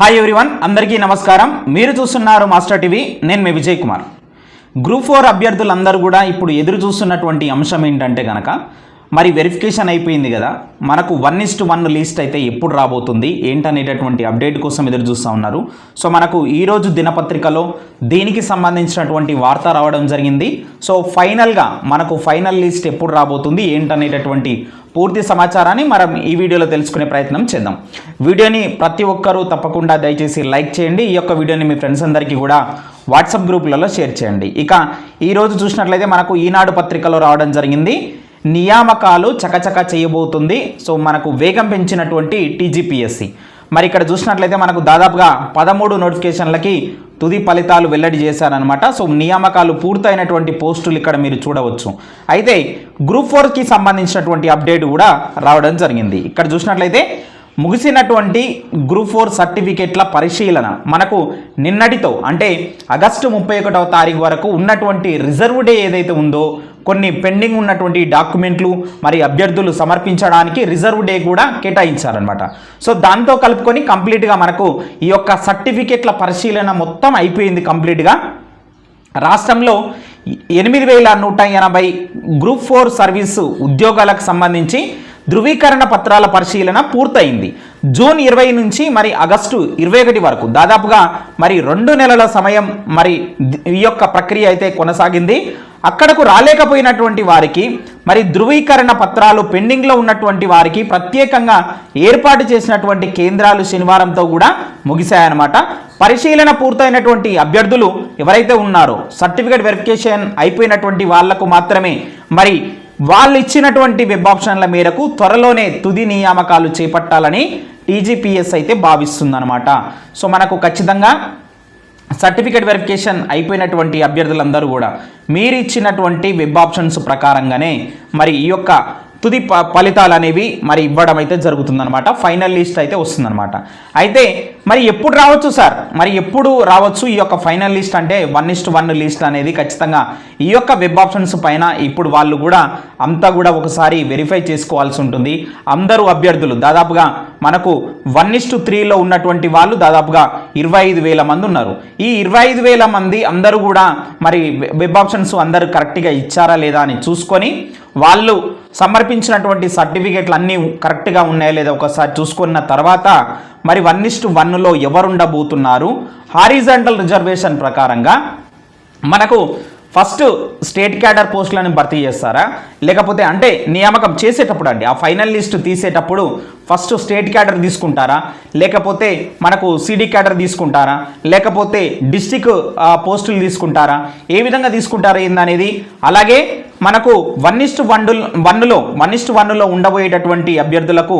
Hi everyone అందరికీ నమస్కారం. మీరు చూస్తున్నారు మాస్టర్ టీవీ నేను మీ విజయ్ కుమార్. గ్రూప్ ఫోర్ అభ్యర్థులందరూ కూడా ఇప్పుడు ఎదురు చూస్తున్నటువంటి అంశం ఏంటంటే కనుక మరి వెరిఫికేషన్ అయిపోయింది కదా. మనకు వన్ ఇస్ట్ వన్ లిస్ట్ అయితే ఎప్పుడు రాబోతుంది? ఏంటనేటటువంటి అప్డేట్ కోసం ఎదురు చూస్తూ ఉన్నారు. సో మనకు ఈరోజు దినపత్రికలో దీనికి సంబంధించినటువంటి వార్త రావడం జరిగింది. సో ఫైనల్గా మనకు ఫైనల్ లిస్ట్ ఎప్పుడు రాబోతుంది? ఏంటనేటటువంటి పూర్తి సమాచారాన్ని మనం ఈ వీడియోలో తెలుసుకునే ప్రయత్నం చేద్దాం. వీడియోని ప్రతి ఒక్కరూ తప్పకుండా దయచేసి లైక్ చేయండి. ఈ యొక్క వీడియోని మీ ఫ్రెండ్స్ అందరికీ కూడా వాట్సాప్ గ్రూపులలో షేర్ చేయండి. ఇక ఈరోజు చూసినట్లయితే మనకు ఈనాడు పత్రికలో రావడం జరిగింది. నియామకాలు చకచక చేయబోతుంది. సో మనకు వేగం పెంచినటువంటి టీజీపీఎస్సి. మరి ఇక్కడ చూసినట్లయితే మనకు దాదాపుగా పదమూడు నోటిఫికేషన్లకి తుది ఫలితాలు వెల్లడి చేశారనమాట సో నియామకాలు పూర్తయినటువంటి పోస్టులు ఇక్కడ మీరు చూడవచ్చు. అయితే గ్రూప్ ఫోర్కి సంబంధించినటువంటి అప్డేట్ కూడా రావడం జరిగింది. ఇక్కడ చూసినట్లయితే ముగిసినటువంటి గ్రూప్ ఫోర్ సర్టిఫికేట్ల పరిశీలన మనకు నిన్నటితో అంటే ఆగస్టు ముప్పై ఒకటవ తారీఖు వరకు ఉన్నటువంటి రిజర్వ్ డే ఏదైతే ఉందో కొన్ని పెండింగ్ ఉన్నటువంటి డాక్యుమెంట్లు మరి అభ్యర్థులు సమర్పించడానికి రిజర్వ్ డే కూడా కేటాయించారనమాట సో దాంతో కలుపుకొని కంప్లీట్గా మనకు ఈ యొక్క సర్టిఫికేట్ల పరిశీలన మొత్తం అయిపోయింది కంప్లీట్గా. రాష్ట్రంలో ఎనిమిది వేల నూట ఎనభై గ్రూప్ ఫోర్ సర్వీసు ఉద్యోగాలకు సంబంధించి ధృవీకరణ పత్రాల పరిశీలన పూర్తయింది. జూన్ ఇరవై నుంచి మరి ఆగస్టు ఇరవై ఒకటి వరకు. దాదాపుగా మరి రెండు నెలల సమయం మరి ఈ యొక్క ప్రక్రియ అయితే కొనసాగింది. అక్కడకు రాలేకపోయినటువంటి వారికి మరి ధృవీకరణ పత్రాలు పెండింగ్లో ఉన్నటువంటి వారికి ప్రత్యేకంగా ఏర్పాటు చేసినటువంటి కేంద్రాలు శనివారంతో కూడా ముగిశాయన్నమాట. పరిశీలన పూర్తయినటువంటి అభ్యర్థులు ఎవరైతే ఉన్నారో సర్టిఫికేట్ వెరిఫికేషన్ అయిపోయినటువంటి వాళ్ళకు మాత్రమే మరి వాళ్ళు ఇచ్చినటువంటి వెబ్ ఆప్షన్ల మేరకు త్వరలోనే తుది నియామకాలు చేపట్టాలని టీజీపీఎస్ అయితే భావిస్తుందన్నమాట. సో మనకు ఖచ్చితంగా సర్టిఫికేట్ వెరిఫికేషన్ అయిపోయినటువంటి అభ్యర్థులందరూ కూడా మీరు ఇచ్చినటువంటి వెబ్ ఆప్షన్స్ ప్రకారంగానే మరి ఈ యొక్క తుది ప ఫలితాలు అనేవి మరి ఇవ్వడం అయితే జరుగుతుందనమాట ఫైనల్ లిస్ట్ అయితే వస్తుందన్నమాట. అయితే మరి ఎప్పుడు రావచ్చు సార్? మరి ఎప్పుడు రావచ్చు ఈ యొక్క ఫైనల్ లిస్ట్ అంటే one is to one list అనేది ఖచ్చితంగా ఈ యొక్క వెబ్ ఆప్షన్స్ పైన ఇప్పుడు వాళ్ళు కూడా అంతా కూడా ఒకసారి వెరిఫై చేసుకోవాల్సి ఉంటుంది. అందరూ అభ్యర్థులు దాదాపుగా మనకు వన్ ఇస్ట్ త్రీలో ఉన్నటువంటి వాళ్ళు దాదాపుగా ఇరవై ఐదు వేల మంది ఉన్నారు. ఈ ఇరవై ఐదు వేల మంది అందరూ కూడా మరి వెబ్ ఆప్షన్స్ అందరూ కరెక్ట్గా ఇచ్చారా లేదా అని చూసుకొని వాళ్ళు సమర్పించినటువంటి సర్టిఫికేట్లు అన్నీ కరెక్ట్గా ఉన్నాయా లేదా ఒకసారి చూసుకున్న తర్వాత మరి వన్ ఇస్ట్ వన్లో ఎవరుండబోతున్నారు? హారిజంటల్ రిజర్వేషన్ ప్రకారంగా మనకు ఫస్ట్ స్టేట్ క్యాడర్ పోస్టులను భర్తీ చేస్తారా? లేకపోతే అంటే నియామకం చేసేటప్పుడు అండి ఆ ఫైనల్ లిస్ట్ తీసేటప్పుడు ఫస్ట్ స్టేట్ క్యాడర్ తీసుకుంటారా? లేకపోతే మనకు సిడి క్యాడర్ తీసుకుంటారా? లేకపోతే డిస్టిక్ పోస్టులు తీసుకుంటారా? ఏ విధంగా తీసుకుంటారా ఏందనేది? అలాగే మనకు వన్ ఇస్ట్ వన్ వన్లో వన్ ఇస్ట్ వన్లో ఉండబోయేటటువంటి అభ్యర్థులకు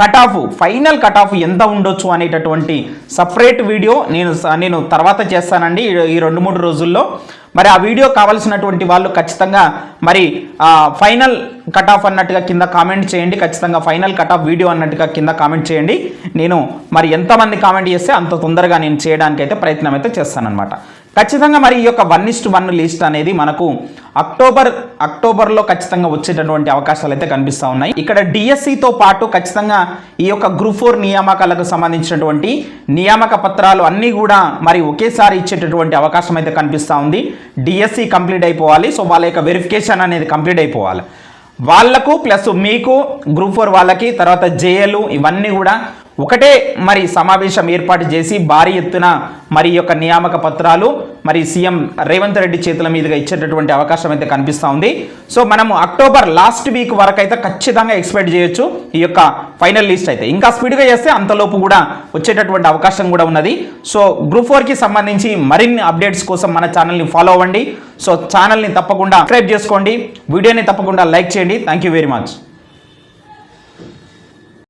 cut off final cut off ఎంత ఉండొచ్చు అనేటటువంటి సపరేట్ వీడియో నేను నేను తర్వాత చేస్తానండి ఈ రెండు మూడు రోజుల్లో. మరి ఆ వీడియో కావాల్సినటువంటి వాళ్ళు ఖచ్చితంగా మరి ఫైనల్ కట్ ఆఫ్ అన్నట్టుగా కింద కామెంట్ చేయండి. ఖచ్చితంగా ఫైనల్ కట్ ఆఫ్ వీడియో అన్నట్టుగా కింద కామెంట్ చేయండి. నేను మరి ఎంతమంది కామెంట్ చేస్తే అంత తొందరగా నేను చేయడానికి అయితే ప్రయత్నం అయితే చేస్తానన్నమాట. ఖచ్చితంగా మరి ఈ యొక్క వన్ ఇస్ట్ వన్ లిస్ట్ అనేది మనకు అక్టోబర్ అక్టోబర్లో ఖచ్చితంగా వచ్చేటటువంటి అవకాశాలు అయితే కనిపిస్తూ ఉన్నాయి. ఇక్కడ డిఎస్సితో పాటు ఖచ్చితంగా ఈ యొక్క గ్రూప్ ఫోర్ నియామకాలకు సంబంధించినటువంటి నియామక పత్రాలు అన్నీ కూడా మరి ఒకేసారి ఇచ్చేటటువంటి అవకాశం అయితే కనిపిస్తూ ఉంది. డిఎస్సి కంప్లీట్ అయిపోవాలి. సో వాళ్ళ యొక్క వెరిఫికేషన్ అనేది కంప్లీట్ అయిపోవాలి. వాళ్ళకు ప్లస్ మీకు గ్రూప్ ఫోర్ వాళ్ళకి తర్వాత జేఏలు ఇవన్నీ కూడా ఒకటే మరి సమావేశం ఏర్పాటు చేసి భారీ ఎత్తున మరి యొక్క నియామక పత్రాలు మరి సీఎం రేవంత్ రెడ్డి చేతుల మీదుగా ఇచ్చేటటువంటి అవకాశం అయితే కనిపిస్తూ ఉంది. సో మనము అక్టోబర్ లాస్ట్ వీక్ వరకు అయితే ఖచ్చితంగా ఎక్స్పెక్ట్ చేయొచ్చు. ఈ యొక్క ఫైనల్ లిస్ట్ అయితే ఇంకా స్పీడ్గా చేస్తే అంతలోపు కూడా వచ్చేటటువంటి అవకాశం కూడా ఉన్నది. సో గ్రూప్ ఫోర్కి సంబంధించి మరిన్ని అప్డేట్స్ కోసం మన ఛానల్ని ఫాలో అవ్వండి. సో ఛానల్ని తప్పకుండా సబ్స్క్రైబ్ చేసుకోండి. వీడియోని తప్పకుండా లైక్ చేయండి. Thank you very much.